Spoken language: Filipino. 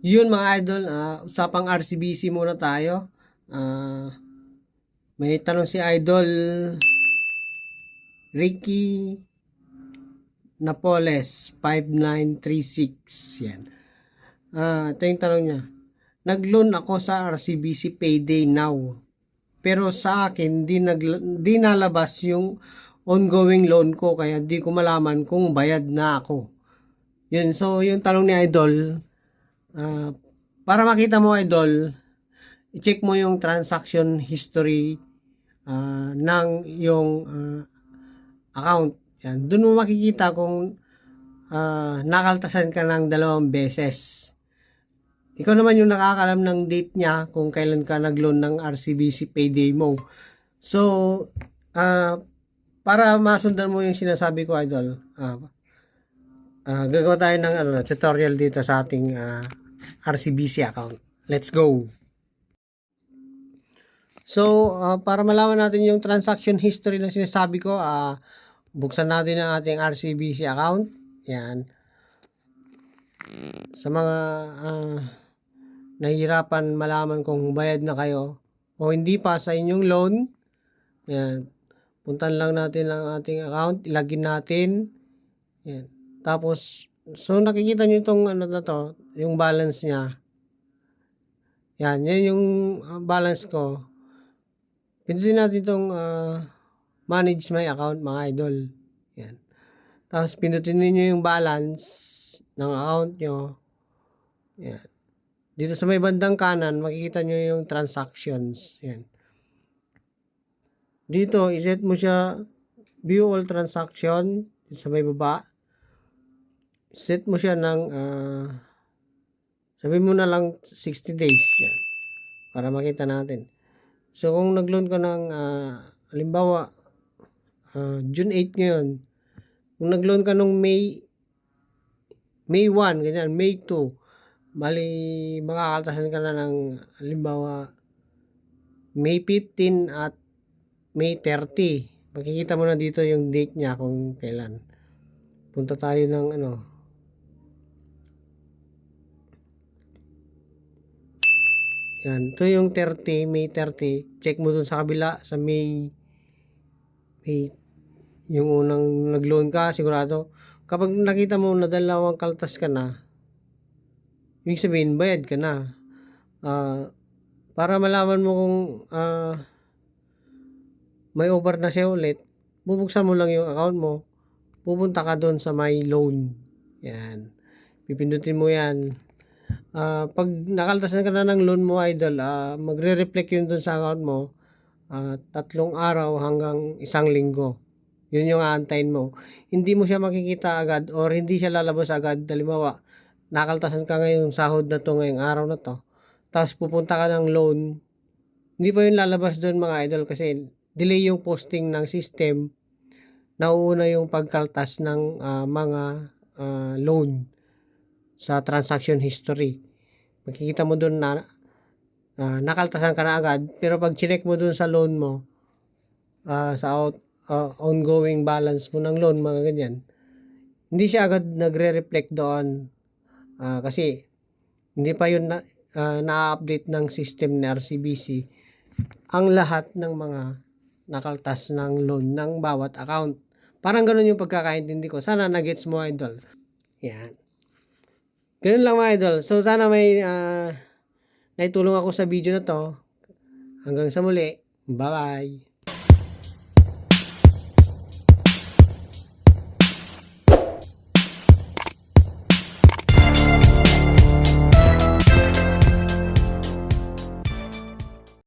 Yun mga idol, ah, usapang RCBC muna tayo. Ah, may tanong si idol Ricky Napoles 5936. Yan. Ah, ito yung tanong niya. Nag-loan ako sa RCBC Payday Now. Pero sa akin, di, nag, di nalabas yung ongoing loan ko kaya di ko malaman kung bayad na ako. Yun, so yung tanong ni Idol, ah, para makita mo Idol, i-check mo yung transaction history ah, ng yung ah, account. Yan, doon mo makikita kung ah, nakaltasan ka ng dalawang beses. Ikaw naman yung nakakalam ng date niya kung kailan ka nag-loan ng RCBC payday mo. So, ah, para masundan mo yung sinasabi ko, Idol, ah, ah, gagawa tayo ng ano, tutorial dito sa ating ah, RCBC account. Let's go! So, ah, para malaman natin yung transaction history na sinasabi ko, ah, buksan natin ang ating RCBC account. Yan. Sa mga ah, nahihirapan malaman kung bayad na kayo o hindi pa sa inyong loan, yan. Puntan lang natin ang ating account, ilagin natin. Yan. Tapos, so nakikita nyo itong ano na to, yung balance niya. Yan, yan yung ah, balance ko. Pindutin natin itong ah, manage my account mga idol. Yan. Tapos pindutin niyo yung balance ng account nyo. Yan. Dito sa may bandang kanan, makikita nyo yung transactions. Yan. Dito, iset mo siya view all transaction sa may baba. Set mo siya ng ah, sabi mo na lang 60 days. Yan. Para makita natin. So, kung nag-loan ka ng ah, halimbawa ah, June 8 ngayon, kung nag-loan ka nung May May 1, ganyan, May 2, Bali, makakaltasan ka na ng, halimbawa, May 15 at May 30. Makikita mo na dito yung date niya kung kailan. Punta tayo ng ano. Yan. Ito yung 30, May 30. Check mo dun sa kabila, sa May, May, yung unang nag-loan ka, sigurado. Kapag nakita mo na dalawang kaltas ka na, Ibig sabihin, bayad ka na. Ah, para malaman mo kung ah, may over na siya ulit, bubuksan mo lang yung account mo, pupunta ka doon sa my loan. Yan. Pipindutin mo yan. Ah, pag nakaltasan ka na ng loan mo, idol, ah, magre-reflect yun doon sa account mo ah, tatlong araw hanggang isang linggo. Yun yung aantayin mo. Hindi mo siya makikita agad or hindi siya lalabas agad. Halimbawa, nakaltasan ka ngayong sahod na to ngayong araw na to, tapos pupunta ka ng loan, hindi pa yun lalabas doon mga idol kasi delay yung posting ng system, nauuna yung pagkaltas ng ah, mga ah, loan sa transaction history. Makikita mo doon na ah, nakaltasan ka na agad, pero pag chinek mo doon sa loan mo, ah, sa out, ah, ongoing balance mo ng loan, mga ganyan, hindi siya agad nagre-reflect doon Ah, kasi hindi pa yun na, ah, na-update ng system ni RCBC ang lahat ng mga nakaltas ng loan ng bawat account. Parang ganun yung pagkakaintindi ko. Sana nagets mo, idol. Yan. Ganun lang mga idol. So, sana may ah, naitulong ako sa video na to. Hanggang sa muli. Bye-bye.